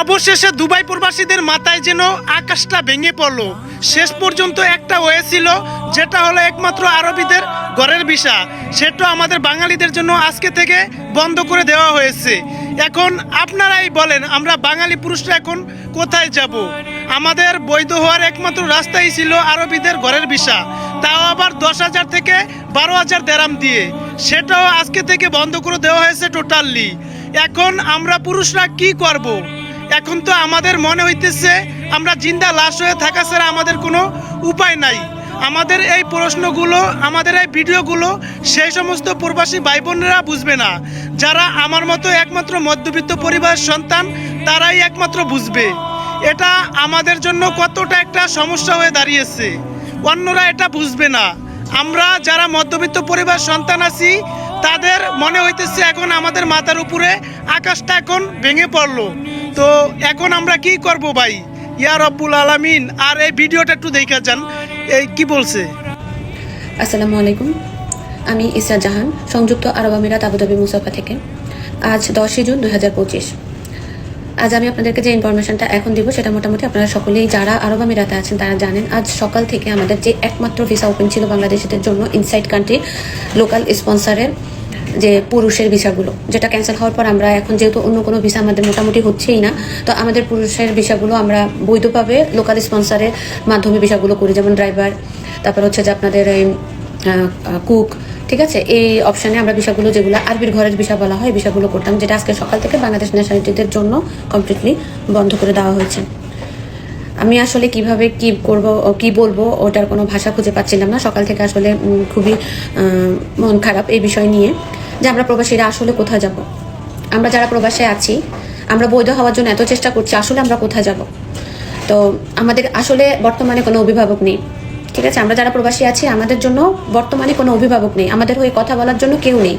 অবশেষে দুবাই প্রবাসীদের মাথায় যেন আকাশটা ভেঙে পড়ল। শেষ পর্যন্ত একটা হয়েছিল যেটা হলো একমাত্র আরবিদের ঘরের বিষা সেটা আমাদের বাঙালিদের জন্য আজকে থেকে বন্ধ করে দেওয়া হয়েছে। এখন আপনারাই বলেন, আমরা বাঙালি পুরুষরা এখন কোথায় যাব? আমাদের বৈধ হওয়ার একমাত্র রাস্তাই ছিল আরবিদের ঘরের বিষা তাও আবার দশ হাজার থেকে বারো হাজার দেরাম দিয়ে। সেটাও আজকে থেকে বন্ধ করে দেওয়া হয়েছে টোটালি। এখন আমরা পুরুষরা কি করব। এখন তো আমাদের মনে হইতেছে আমরা জিন্দা লাশ হয়ে থাকা ছাড়া আমাদের কোনো উপায় নাই। আমাদের এই প্রশ্নগুলো, আমাদের এই ভিডিওগুলো সেই সমস্ত প্রবাসী ভাই বোনেরা বুঝবে না। যারা আমার মতো একমাত্র মধ্যবিত্ত পরিবারের সন্তান, তারাই একমাত্র বুঝবে। এটা আমাদের জন্য কতটা একটা সমস্যা হয়ে দাঁড়িয়েছে। অন্যরা এটা বুঝবে না। আমরা যারা মধ্যবিত্ত পরিবার সন্তান আছি, তাদের মনে হইতেছে এখন আমাদের মাথার উপরে আকাশটা এখন ভেঙে পড়ল। তো এখন আমরা কি করব ভাই? ইয়া রব্বুল আলামিন, আর এই ভিডিওটা একটু দেখা যান। এই কি বলছে? আসসালামু আলাইকুম। আমি ইসরা জাহান, সংযুক্ত আরব আমিরাত আবুধাবি মুসাফা থেকে। আজ দশই জুন দু হাজার পঁচিশ। আজ আমি আপনাদেরকে যে ইনফরমেশনটা এখন দিব, সেটা মোটামুটি আপনারা সকলেই যারা আরব আমিরাতে আছেন, তারা জানেন, আজ সকাল থেকে আমাদের যে একমাত্র ভিসা ওপেন ছিল বাংলাদেশিদের জন্য ইনসাইড কান্ট্রি লোকাল স্পন্সারের যে পুরুষের ভিসাগুলো, যেটা ক্যান্সেল হওয়ার পর আমরা এখন যেহেতু অন্য কোনো ভিসা আমাদের মোটামুটি হচ্ছেই না, তো আমাদের পুরুষের ভিসাগুলো আমরা বৈধভাবে লোকাল স্পন্সারের মাধ্যমে ভিসাগুলো করি, যেমন ড্রাইভার তারপর হচ্ছে যে আপনাদের এই কুক ঠিক আছে? এই অপশানে আমরা বিষয়গুলো যেগুলো আরবির ঘরের বিষয় বলা হয় বিষয়গুলো করতাম, যেটা আজকে সকাল থেকে বাংলাদেশ ন্যাশনালিটিদের জন্য কমপ্লিটলি বন্ধ করে দেওয়া হয়েছে। আমি আসলে কীভাবে কি করব কি বলব, ওটার কোনো ভাষা খুঁজে পাচ্ছিলাম না। সকাল থেকে আসলে খুবই মন খারাপ এই বিষয় নিয়ে। যে আমরা প্রবাসীরা আসলে কোথায় যাব? আমরা যারা প্রবাসে আছি, আমরা বৈধ হওয়ার জন্য এত চেষ্টা করছি, আসলে আমরা কোথায় যাব? তো আমাদের আসলে বর্তমানে কোনো অভিভাবক নেই, ঠিক আছে? আমরা যারা প্রবাসী আছি, আমাদের জন্য বর্তমানে কোনো অভিভাবক নেই। আমাদের হয়ে কথা বলার জন্য কেউ নেই।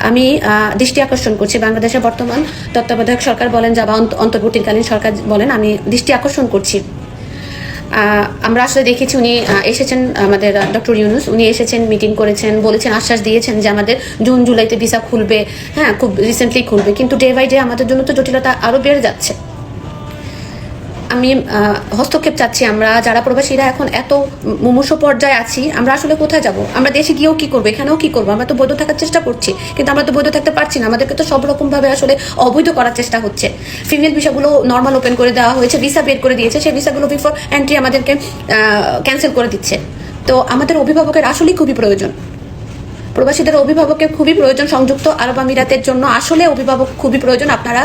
আমি দৃষ্টি আকর্ষণ করছি বাংলাদেশের বর্তমান তত্ত্বাবধায়ক সরকার বলেন যা বা অন্ত- অন্তর্বর্তীকালীন সরকার বলেন, আমি দৃষ্টি আকর্ষণ করছি। আমরা আসলে দেখেছি উনি এসেছেন আমাদের ডক্টর ইউনুস। উনি এসেছেন মিটিং করেছেন, বলেছেন, আশ্বাস দিয়েছেন যে আমাদের জুন, জুলাইতে ভিসা খুলবে। হ্যাঁ খুব রিসেন্টলি খুলবে। কিন্তু ডে বাই ডে আমাদের জন্য তো জটিলতা আরও বেড়ে যাচ্ছে। আমি হস্তক্ষেপ চাচ্ছি আমরা, যারা প্রবাসীরা এখন এত মুমূর্ষ পর্যায়ে আছি, আমরা আসলে কোথায় যাব? আমরা দেশে গিয়েও কি করব? এখানেও কি করব? আমরা তো বৈধ থাকার চেষ্টা করছি, কিন্তু আমরা তো বৈধ থাকতে পারছি না। আমাদেরকে তো সব রকম ভাবে আসলে অবৈধ করার চেষ্টা হচ্ছে। ফিমেল ভিসাগুলো নর্মাল ওপেন করে দেওয়া হয়েছে ভিসা বের করে দিয়েছে। সেই ভিসাগুলো বিফোর এন্ট্রি আমাদেরকে ক্যান্সেল করে দিচ্ছে। তো আমাদের অভিভাবকের আসলেই খুবই প্রয়োজন। প্রবাসীদের অভিভাবকের খুবই প্রয়োজন সংযুক্ত আরব আমিরাতের জন্য। আসলে অভিভাবক খুবই প্রয়োজন। আপনারা